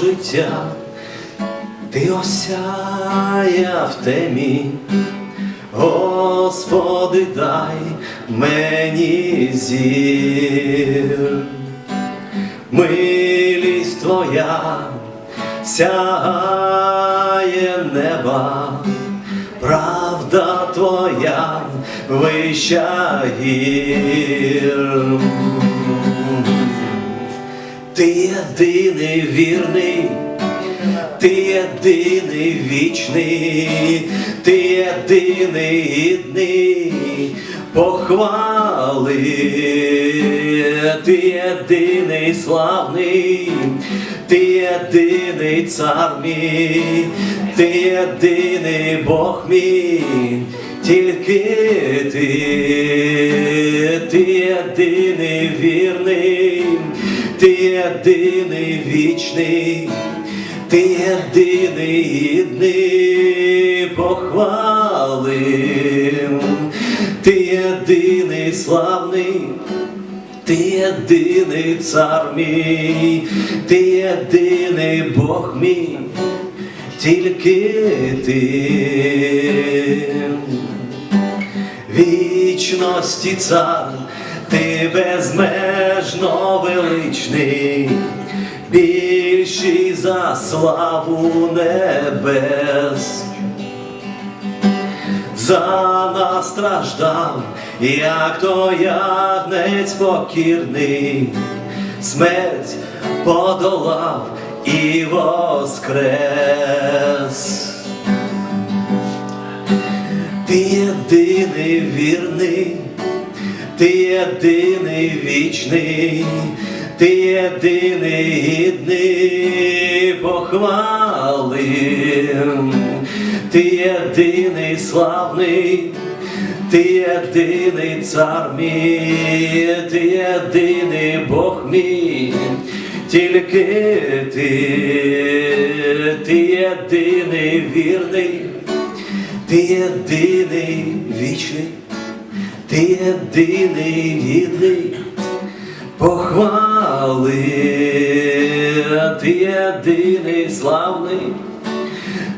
життя, ти осяяв темі, Господи, дай мені зір, милість Твоя сягає неба, правда Твоя вища гір. Ти єдиний вірний, ти єдиний вічний, ти єдиний гідний похвали, ти єдиний славний, ти єдиний цар мій, ти єдиний Бог мій, тільки ти, ти єдиний вірний, ти єдиний вічний, ти єдиний гідний похвали, ти єдиний славний. Ти єдиний цар мій, ти єдиний Бог мій, тільки ти. Вічності цар, ти безмежно величний, більший за славу небес за нас страждав, як то ягнець покірний, смерть подолав і воскрес. Ти єдиний вірний, ти єдиний вічний, ти єдиний гідний похвали, ти єдиний славний, ти єдиний цар мій, ти єдиний Бог мій, тільки ти, ти єдиний вірний. Ти єдиний вічний, ти єдиний гідний похвали, ти єдиний славний,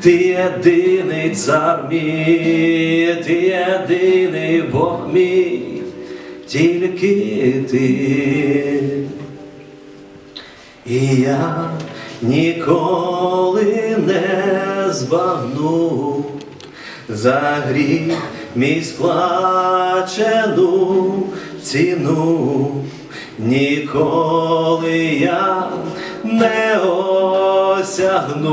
ти єдиний цар мій, ти єдиний Бог мій, тільки ти. І я ніколи не збагну за гріх мій сплачену ціну, ніколи я не осягну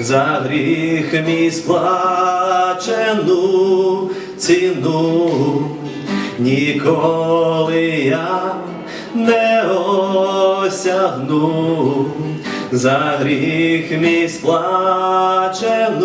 за гріх мій сплачену ціну, ніколи я не осягну за гріх мій сплачену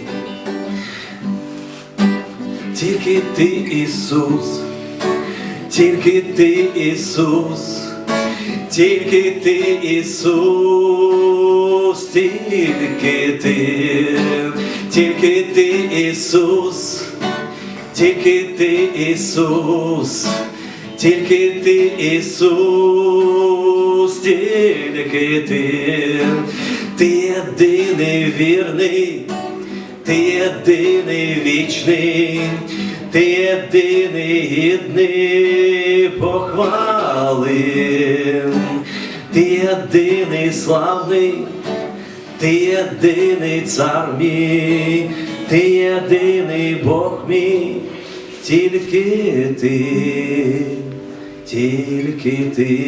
Тільки ти, Ісус, тільки ти, Ісус, тільки ти, Ісус, тільки ти, тільки ти, Ісус. Тільки ти Ісус, тільки ти Ісус, тільки ти, ти єдиний вірний, ти єдиний вічний, ти єдиний гідний похвали, ти єдиний славний, ти єдиний цар мій, ти єдиний Бог мій, тільки ти, тільки ти.